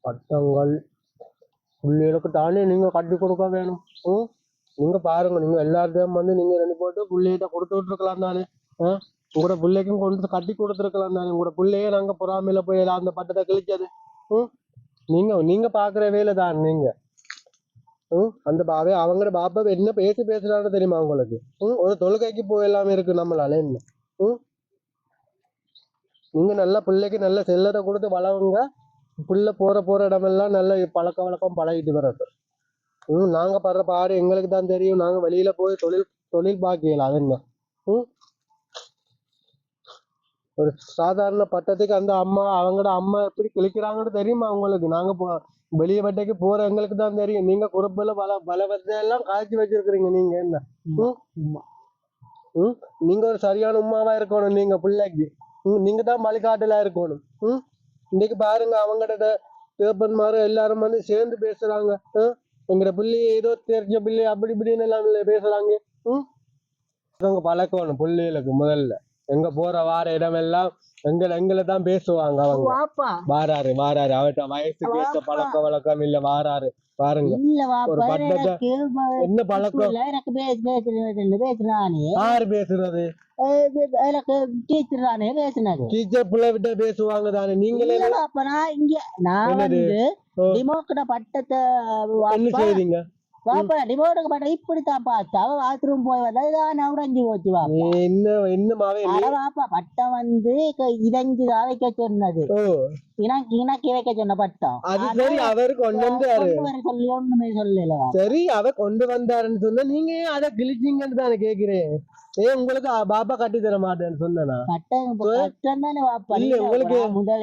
பட்டங்கள் பிள்ளைகளுக்கு தானே நீங்க கட்டி கொடுக்க வேணும். ம் நீங்க பாருங்க நீங்க எல்லாத்தையும் வந்து நீங்க ரெண்டு போட்டு பிள்ளைகிட்ட கொடுத்து விட்ருக்கலாம் தானே. ஆ? உங்களோட பிள்ளைக்கும் கொண்டு கட்டி கொடுத்துருக்கலாம் தானே. உங்களோட பிள்ளையே நாங்க பொறாமையில் போய் அந்த பட்டத்தை கிழிச்சது. ம் நீங்க நீங்க பார்க்குற வேலை தான் நீங்கள் ம் அந்த பாவே அவங்களோட பாப்பா என்ன பேசி பேசுறான்னு தெரியுமா உங்களுக்கு? ம் ஒரு தொழுகைக்கு போய் எல்லாமே இருக்கு நம்மளால என்ன? ம் நீங்க நல்ல பிள்ளைக்கு நல்ல செல்லத்தை கொடுத்து வளருங்க. புள்ள போற போற இடமெல்லாம் நல்ல பழக்க வழக்கம் பழகிட்டு வர்றது. ம் நாங்க படுற பாடு எங்களுக்கு தான் தெரியும். நாங்க வெளியில போய் தொழில் தொழில் பாக்கியல அது என்ன? ம்? ஒரு சாதாரண பட்டத்துக்கு அந்த அம்மா அவங்களோட அம்மா எப்படி கிழிக்கிறாங்கன்னு தெரியுமா உங்களுக்கு? நாங்க போ வெளிய வட்டைக்கு போற எங்களுக்கு தான் தெரியும். நீங்க குறுப்புல பல பல எல்லாம் காய்ச்சி வச்சிருக்கிறீங்க. நீங்க என்ன? ம்? ம்? நீங்க ஒரு சரியான உமாவா இருக்கணும் நீங்க பிள்ளைக்கு. நீங்க தான் வழிகாட்டலா இருக்கணும். ம்? இன்னைக்கு பாருங்க அவங்களோட தேப்பன்மாரு எல்லாரும் வந்து சேர்ந்து பேசுறாங்க? எங்கட பிள்ளை ஏதோ தெரிஞ்ச பிள்ளை அப்படி இப்படின்னு எல்லாம் பேசுறாங்க. ம் அவங்க பழக்கணும் பிள்ளைகளுக்கு முதல்ல. எங்க போற வார இடமெல்லாம் எங்களை எங்களை தான் பேசுவாங்க அவங்க. வாராரு வாராரு. அவர்கிட்ட வயசுக்கு ஏற்ற பழக்க வழக்கம் இல்ல வாராரு. பாருங்க. ஒரு பட்டத்தை என்ன பழக்கம்? யாரு பேசுறது? டீச்சர் தானே டீச்சர் விட்ட பேசுவாங்க தானே? நீங்களே நான் இங்க நான்? வந்து. டிமோக்கிட்ட பட்டத்தை என்ன வாப்பா. செய்றீங்க? வாப்பா டிமோக்கு பட்டம் இப்படித்தான் பார்த்தா பாத்ரூம் போய் வந்தா இதான் உடைஞ்சு போச்சு என்ன என்னமாவே அட வாப்பா பட்டம் வந்து க- இறங்கிதான் வைக்க சொன்னது. இணக்கி இணக்கி வைக்க சொன்ன பட்டம். அது சரி அவர் கொண்டு வந்தாரு. சொல்லி ஒண்ணுமே சொல்லல. சரி அவர் கொண்டு வந்தாருன்னு சொன்னா நீங்க அதை கிழிச்சீங்கன்னு தானே கேக்குறேன். ஏன் உங்களுக்கு பாப்பா கட்டி தர மாட்டேன்னு சொன்னா உங்களுக்கு-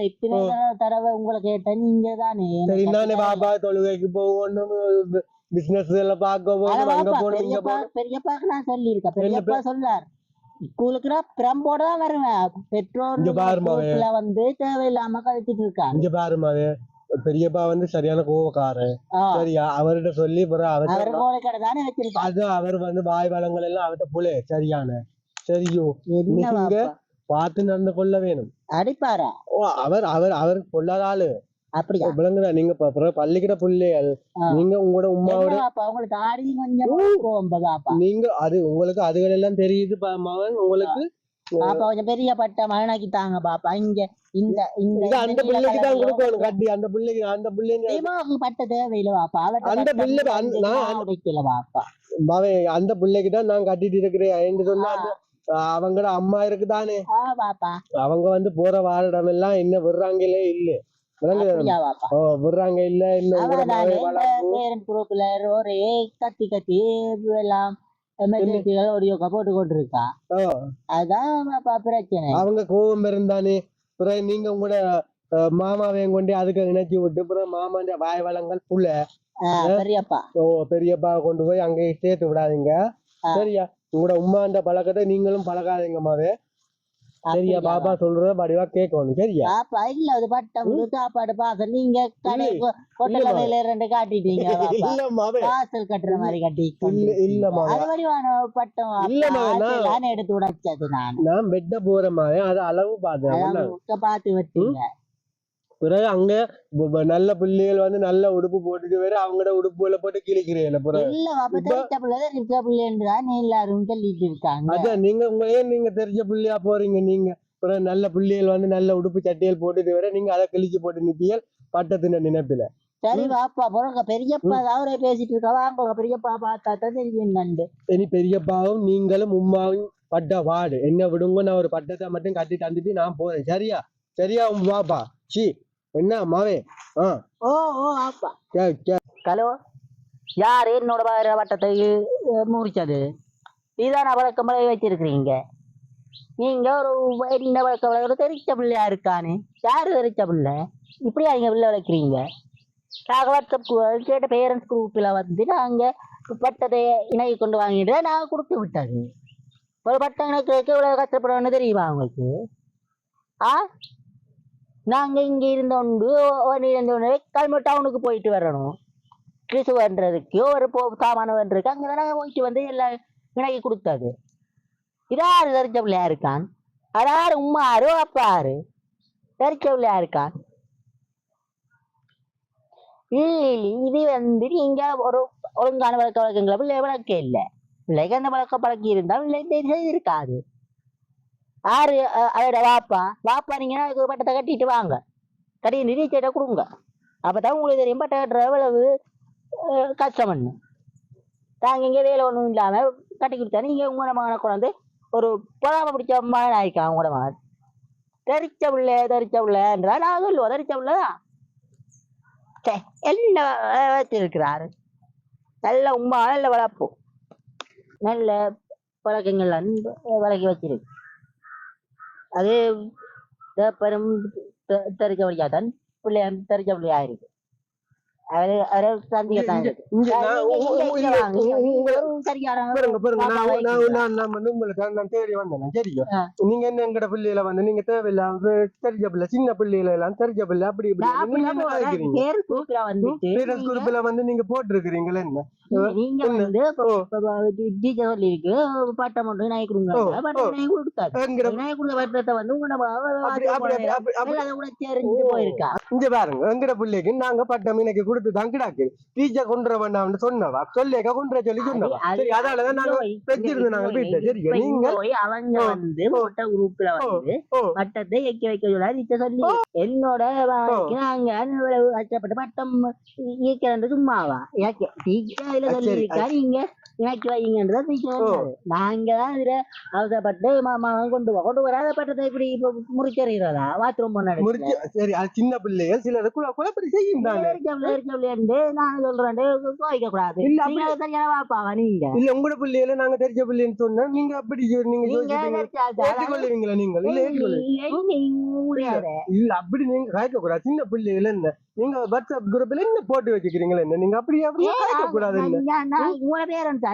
இத்தனை தடவை உங்களை கேட்டேன் நீங்க தானே. சரி எனக்கு நானே பாப்பா தொழுகைக்கு போகணும் பிசினஸ் எல்லாம் பார்க்க அங்க போகணும் இங்க பெரியப்பா பெரியப்பாக்கு நான் சொல்லியிருக்கேன். பெரியப்பா சொல்லார் ஸ்கூலுக்கு நான் பிரம்போட தான் வருவேன். பெற்றோர் வந்து தேவையில்லாம கழிச்சிட்டு இருக்காங்க. இங்க பாருமாவே பெரியப்பா வந்து சரியான கோவக்காரன் சரியா? அவர்கிட்ட சொல்லி பிறகு அவர் அது அவர் வந்து வாய் வளங்கள் எல்லாம் அவர்கிட்ட புலே. சரியான. சரியோ. நீங்க பார்த்து நடந்து கொள்ள வேணும். அடிப்பாரா? ஓ அவர் அவர் அவர் பொல்லாத ஆளு. அப்படியா? விளங்குதா நீங்க பள்ளிக்கிட புள்ளைகள். நீங்க உங்களோட உமாவோட உங்களுக்கு நீங்க அது உங்களுக்கு அதுகள் எல்லாம் தெரியுது மகன். உங்களுக்கு பாப்பா கொஞ்சம் பெரிய பட்ட மகனாக்கி தாங்க பாப்பா. இங்க இந்த இந்த அந்த பிள்ளைக்கு தான் கொடுக்கணும் கட்டி. அந்த பிள்ளைக்கு அந்த பிள்ளைங்க தீபாவுக்கு பட்ட தேவையில்ல பாப்பா. அந்த பிள்ளை நான் உடைக்கல பாப்பா. அந்த பிள்ளைக்கு தான் நான் கட்டிட்டு இருக்கிறேன். என்று சொன்னா அவங்களோட அம்மா இருக்குதானே? அவங்க வந்து போற வாழிடம் எல்லாம் என்ன விடுறாங்களே இல்ல. விடுறாங்க இல்ல இன்னும் ஒரே கத்தி கத்தி எல்லாம் எமர்ஜென்சிகள் ஒடியோக்கா போட்டு கொண்டிருக்கா அதான் பிரச்சனை. அவங்க கோபம் இருந்தானே பிறகு நீங்க உங்களோட மாமாவையும் கொண்டு அதுக்கு இணைச்சி விட்டு பிறகு மாமாண்ட வாய் வளங்கள் புள்ள பெரியப்பா. ஓ பெரியப்பா கொண்டு போய் அங்கே சேர்த்து விடாதீங்க. சரியா? உங்களோட உமாண்ட பழக்கத்தை நீங்களும் பழகாதீங்க மாவே. சரியா பாப்பா சொல்றத படிவா கேட்கணும் சரியா? பாப்பா இல்ல அது பட்டம் சாப்பாடு பாசல் நீங்க கடை ஹோட்டல் இல்லம்மா. ரெண்டு காட்டிட்டீங்க வாசல் கட்டுற மாதிரி கட்டி இல்ல இல்ல மாவே அது வடிவான பட்டம் இல்ல மகன், நான்- எடுத்து உடைச்சது நான். நான் வெட்ட போற மாவே அது அளவு பார்த்தேன் பார்த்து வச்சீங்க. பிறகு அங்க நல்ல பிள்ளைகள் வந்து நல்ல உடுப்பு போட்டுட்டு வேற அவங்களோட உடுப்புல போட்டு இருக்காங்க. அதான் நீங்க உங்க ஏன் நீங்க தெரிஞ்ச பிள்ளையா போறீங்க நீங்க? பிறகு நல்ல பிள்ளைகள் வந்து நல்ல உடுப்பு சட்டைகள் போட்டுட்டு வேற நீங்க அதை கிழிச்சு போட்டு நிப்பீங்க பட்டத்தின நினைப்பில. சரி பாப்பா பிறகு பெரியப்பா அவரே பேசிட்டு இருக்கா? வாங்க பெரியப்பா பார்த்தா தான் தெரியும் நண்டு இனி பெரியப்பாவும் நீங்களும் உம்மாவும் பட்ட வாடு. என்ன விடுங்க நான் ஒரு பட்டத்தை மட்டும் கட்டி தந்துட்டு நான் போறேன். சரியா? சரியா உம் பாப்பா சி. என்ன ஓ ஓ ஆப்பா. கே கே. ஹலோ? யார் என்னோட பார வட்டத்தை அஹ், முறிச்சது? இதான வழக்கம் முறை வச்சிருக்கிறீங்க நீங்க ஒரு என்ன வழக்க ஒரு தெரிச்ச பிள்ளையா இருக்கானே. யாரு தெரிச்ச பிள்ளை? இப்படியா நீங்க பிள்ளை வளர்க்குறீங்க? நாங்கள் வாட்ஸ்அப் கு- கேட்ட பேரண்ட்ஸ் குரூப்பில் வந்து நாங்கள் பட்டத்தை இணைய கொண்டு வாங்கிட்டு நாங்கள் கொடுத்து விட்டது. ஒரு பட்டம் எனக்கு எவ்வளோ கஷ்டப்படுவோன்னு தெரியுமா உங்களுக்கு? ஆ? நாங்கள் இங்கே இருந்தோண்டு இருந்தோண்டு கிளம்பி டவுனுக்கு போயிட்டு வரணும். ட்ரெஸ் பண்ணுறதுக்கு ஒரு போ சாமான வந்திருக்கு அங்கே தானே நாங்கள் போயிட்டு வந்து எல்லாம் இணைக்கி கொடுத்தாது. இதாரு தெரிஞ்ச பிள்ளையா இருக்கான்? அதாரு உம்மாரு அப்பாரு. தெரிஞ்ச பிள்ளையா இருக்கான்? இல்லை இது வந்து நீங்க ஒரு ஒழுங்கான பழக்க வழக்கங்களை பிள்ளை வளர்க்க இல்லை. பிள்ளைக்கு அந்த பழக்க பழக்கி இருந்தால் பிள்ளை இந்த இருக்காது ஆறு அதோட வாப்பா. வாப்பா நீங்க அதுக்கு பட்டத்தை கட்டிட்டு வாங்க. கட்டி நிதிச்சேட்டை கொடுங்க. அப்பதான் உங்களுக்கு தெரியும் பட்டை கட்டுற எவ்வளவு கஷ்டம்னு. தாங்க இங்கே வேலை ஒன்றும் இல்லாமல் கட்டி கொடுத்தா நீங்கள் உங்களோட மகனை கொண்டாந்து ஒரு பொறாம பிடிச்ச மகன் ஆயிக்கான் உங்களோட மகன். தெரிச்ச பிள்ளை தெரிச்ச பிள்ளைன்றா நான் சொல்லுவோம் தெரிச்ச பிள்ளைதான் சே, என்ன வச்சிருக்கிறாரு? நல்ல உமா நல்ல வளர்ப்பு. நல்ல பழக்கங்கள் அன்பு வழக்கி வச்சிருக்கு. அது பெரும் தெரிஞ்ச வழியாதான் பிள்ளைய தெரிஞ்ச பிள்ளையா இருக்கு அவரு தேடி வந்தேன் சரியா. நீங்க என்ன எங்கட பிள்ளையில வந்து நீங்க தேவையில்லாம தெரிஞ்ச பிள்ளை சின்ன பிள்ளையில எல்லாம் தெரிஞ்ச பிள்ளை அப்படி இப்படி வந்து நீங்க போட்டிருக்கிறீங்களா என்ன நீங்க? வந்து டீச்சர் பட்டம் ஒன்று நாய் கொடுங்க ஓ, பட்டம் ஓ. நாய் கொடுத்தாரு எங்கட நாய் கொடுத்த பட்டத்தை வந்து உங்களோட அப்படி அப்படி அப்படி அப்படி அப்படி அதை கூட தெரிஞ்சு போயிருக்கா இங்க பாருங்க எங்கட பிள்ளைக்கு நாங்க பட்டம் இன்னைக்கு கொடுத்து தான் கிடாக்கு டீச்சர் கொண்டு வேண்டாம்னு சொன்னவா? சொல்லேக்க கொண்டு சொல்லி சொன்னவா? சரி அதனாலதான் நாங்க வச்சிருந்தோம் நாங்க வீட்டுல. இப்ப நீங்க? அவங்க வந்து ஓ, போட்ட குரூப்ல வந்து பட்டத்தை எக்கி வைக்க சொல்ல நீச்ச சொல்லி என்னோட நாங்க கஷ்டப்பட்டு பட்டம் ஈக்கிறேன் சும்மாவா? டீச்சர் இதுல சரி, சொல்லி இருக்கா நீங்க இணைக்கி வைங்கன்றத ஓ. சொன்னாரு. நாங்க தான் இதுல அவசரப்பட்டு மாமா கொண்டு வா கொண்டு வராத பட்டத்தை இப்படி இப்ப முறிச்சறிகிறதா பாத்ரூம் முடிச்சு சரி அது சின்ன பிள்ளைகள் குழப்படி செய்யும் தானே. நான் சொல்றேன் கோவிக்க கூடாது இல்ல, நீங்க சரியான வாப்பாவா நீங்க. இல்ல உங்களோட பிள்ளைகள நாங்க தெரிஞ்ச பிள்ளைன்னு சொன்னா நீங்க அப்படி நீங்க நீங்க? ஏற்றுக்கொள்ளுவீங்களா நீங்கள்? இல்ல ஏற்றுக்கொள்ளுவீங்க இல்ல அப்படி நீங்க காய்க்க கூடாது சின்ன பிள்ளைகள் என்ன? நீங்க வாட்ஸ்அப் குரூப்ல என்ன போட்டு வச்சுக்கிறீங்களா என்ன? நீங்க அப்படி அப்படி காய்க்க கூடாது உங்களோட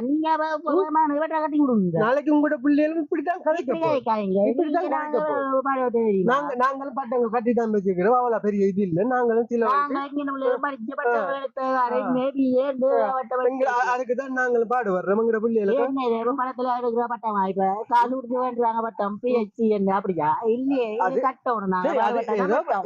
நீங்க அவ- அவ- இவற்றை கட்டி கொடுங்க. நாளைக்கு உங்களோட பிள்ளைகளும். இப்படிதான் நீங்க கதைக்க நாங்க? நாங்க நாங்களும் பட்டங்க கட்டி தான் வச்சுக்கிறோம் அவ்வளவு பெரிய இது இல்ல. நாங்களும் சில நாங்க இங்க நம்மள படிச்ச பட்டம் எடுத்த அரை maybe ஏண்டு வட்டம் எங்க அதுக்கு தான் நாங்களும் பாடு வர்றோம். எங்கட பிள்ளைகளுக்கு. படத்துல எடுக்கிற பட்டமா இப்ப? காசு கொடுத்து வேண்டுறாங்க பட்டம். பிஹெச்சி என்ன அப்படியா? இல்லையே கட்டணும். நாங்க சரி.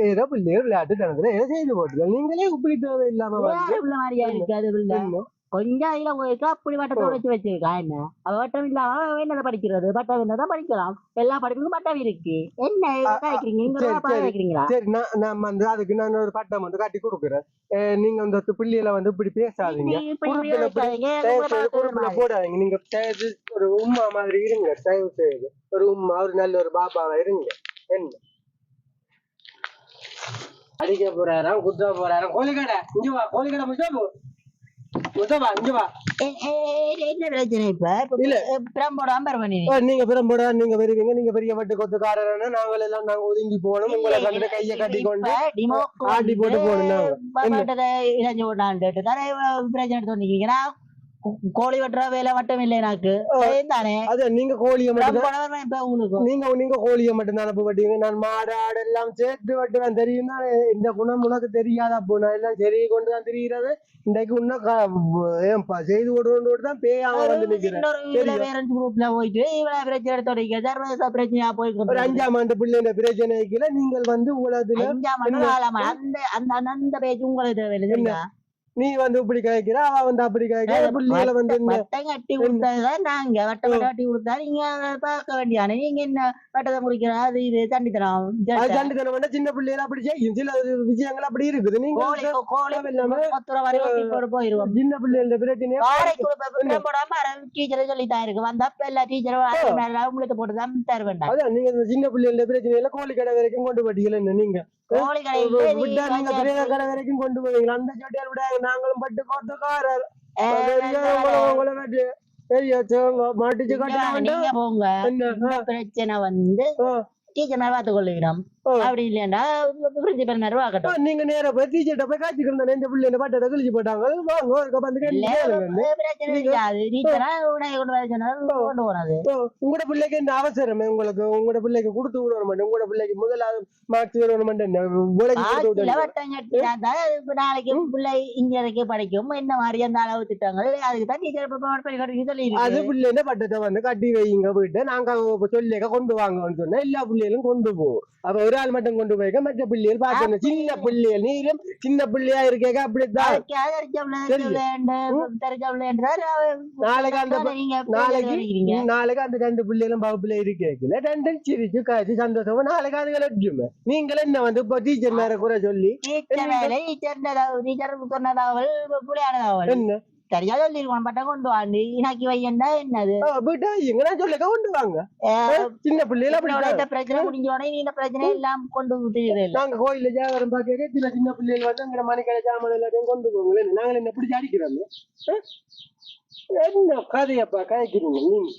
ஏதோ பிள்ளைகள் விளையாட்டு தனத்துல ஏதோ செய்து போட்டுங்க நீங்களே இப்படி தேவை இல்லாம வந்து வேற உள்ள மாதிரியா இருக்கு? அது உள்ள? கொஞ்சம் இதுல போயிட்டு அப்படி வட்டத்தை உடைச்சு வச்சிருக்கா என்ன? அவ வட்டம் இல்லாம என்னதை படிக்கிறது? பட்டம் என்னதான் படிக்கலாம். எல்லா படிப்புக்கும் பட்டம் இருக்கு. என்ன? நீங்க சரி, நான் வந்து அதுக்கு நான் ஒரு பட்டம் வந்து கட்டி கொடுக்குறேன். நீங்க அந்த பிள்ளைகளை வந்து இப்படி பேசாதீங்க. மாதிரி. போடாதீங்க. நீங்க ஒரு உம்மா மாதிரி இருங்க. தயவு செய்து. ஒரு உம்மா ஒரு நல்ல ஒரு பாபாவா இருங்க. என்ன? அடிக்க போறாராம் குத்த போறாராம் கோழிக்கடை இங்க வா கோழிக்கடை இங்க வா என்ன பிரச்சனை இப்ப? இல்ல. பண்ணி? ஆ, நீங்க பெரும்போட நீங்க வருவீங்க நீங்க பெரிய பட்டு கொத்துக்காரனா நாங்கள் எல்லாம் நாங்க ஒதுங்கி போகணும். உங்களை கண்டு கையை கட்டி கொண்டு ஆட்டி போட்டு போகணும் பிரச்சனை எடுத்து வந்தீங்கன்னா கோழி வெட்டுற வேலை மட்டும் இல்லை எனக்கு. தானே. அது நீங்க கோழியை மட்டும் நீங்க நீங்க கோழியை மட்டும் தான் மாட்டீங்க நான் மாடு ஆடு எல்லாம் சேர்த்து வெட்டுவேன். தெரியும் தானே? இந்த குணம் உனக்கு தெரியாதா அப்போ நான் எல்லாம் சரி கொண்டு தான் தெரிகிறது இன்றைக்கு இன்னும் செய்து கொண்டு தான் பேயாம வந்து நிக்கிறேன் குரூப்ல போயிட்டு இவ்வளவு பிரச்சனை வந்தீங்க சர்வதேச பிரச்சனையா ஒரு போயிட்டு அஞ்சாம் ஆண்டு பிள்ளைங்க பிரச்சனைக்குல நீங்கள் வந்து உலகத்துல அஞ்சாம் மணி அந்த அந்த அந்த- பேச்சு உங்களுக்கு தேவையில்லை நீ வந்து இப்படி கேட்கிற அவ வந்து அப்படி கேட்கிற பிள்ளைகளை வந்து கட்டி கொடுத்ததுதான் நாங்க வட்டம் கட்டி கொடுத்தா நீங்க பார்க்க வேண்டியானே நீங்க என்ன வட்டத்தை முடிக்கிற அது இது தண்டித்தனம் அது சண்டித்தனம் பண்ணா சின்ன பிள்ளைகள் அப்படி செய்யும் சில விஷயங்கள் அப்படி இருக்குது. நீங்க கோழி இல்லாம போயிருவோம். சின்ன பிள்ளைகள காரைக்குள்ள போடாம டீச்சரை சொல்லித்தான் இருக்கு. வந்தா எல்லா டீச்சரும் உங்களுக்கு போட்டு தான் தர வேண்டாம் அதான் நீங்க சின்ன பிள்ளைகள பிரச்சனையில கோழி கடை வரைக்கும் கொண்டு போட்டீங்களா நீங்க? விட்டா நீங்க கடையில் பெரிய கடை வரைக்கும் கொண்டு போவீங்களா? அந்த சட்டையால் விட நாங்களும் பட்டு சோங்க மாட்டிச்சு போங்க. பிரச்சனை வந்து. டீச்சர் மேல பார்த்து கொள்ளுகிறோம். அப்படி இல்லைன்னா பிரின்சிபல் மேல ஆ, பார்க்கட்டும் நீங்க நேரா போய் டீச்சர்ட்ட போய் காய்ச்சிக்கிறேன் இந்த பிள்ளை பட்டத்தை கிழிச்சு போட்டாங்க. வாங்க ஒரு போனது. உங்களோட பிள்ளைக்கு என்ன அவசரம் உங்களுக்கு. உங்களோட பிள்ளைக்கு கொடுத்து விட மாட்டேன் உங்களோட பிள்ளைக்கு முதலாவது மார்க்ஸ் விட மாட்டேன் நாளைக்கு பிள்ளை இன்ஜினியருக்கு படிக்கும். என்ன மாதிரி அந்த அளவு திட்டங்கள்? அதுக்கு தான் டீச்சர் சொல்லி அது பிள்ளைங்க பட்டத்தை வந்து கட்டி வைங்க போயிட்டு நாங்க சொல்லிக்க கொண்டு வாங்கன்னு சொன்னா எல்லா பிள்ளைகளும் கொண்டு போவோம். அப்ப ஒரு ஆள் மட்டும் கொண்டு போய்க்க மற்ற பிள்ளைகள் பாக்கணும் சின்ன பிள்ளைகள். நீரும் சின்ன பிள்ளையா இருக்கேக்க அப்படித்தான். நாளைக்கு அந்த நாளைக்கு. நாளைக்கு அந்த ரெண்டு பிள்ளைகளும் வகுப்புல இருக்கேக்கல ரெண்டும் சிரிச்சு காய்ச்சி சந்தோஷமா நாளைக்கு அதுகளை எடுத்துமே. நீங்கள் என்ன வந்து இப்போ டீச்சர் மேல கூட சொல்லி? டீச்சர் வேலை, டீச்சர் தகவல், டீச்சர் சொன்ன தகவல், புலியான தகவல். என்ன? சரியா சொல்லிருக்கோம் பட்டம் கொண்டு வாண்டு இனாக்கி வையண்டா என்னது? ஆ, விட்டா இங்க நான் சொல்ல கொண்டு வாங்க. சின்ன உன்னோட அப்படி இந்த பிரச்சனை முடிஞ்ச உடனே நீ இந்த பிரச்சனை எல்லாம் கொண்டு விட்டுருவே நாங்க கோயில்ல ஜாகரம் பாக்க சின்ன சின்ன பிள்ளைகள் வந்து அங்க மணிக்கடை ஜாமான் எல்லாத்தையும் கொண்டு போங்களேன் நாங்கள் என்ன பிடிச்சி அடிக்கிறோம்? என்ன கதையப்பா கதைக்கிறீங்க நீங்க?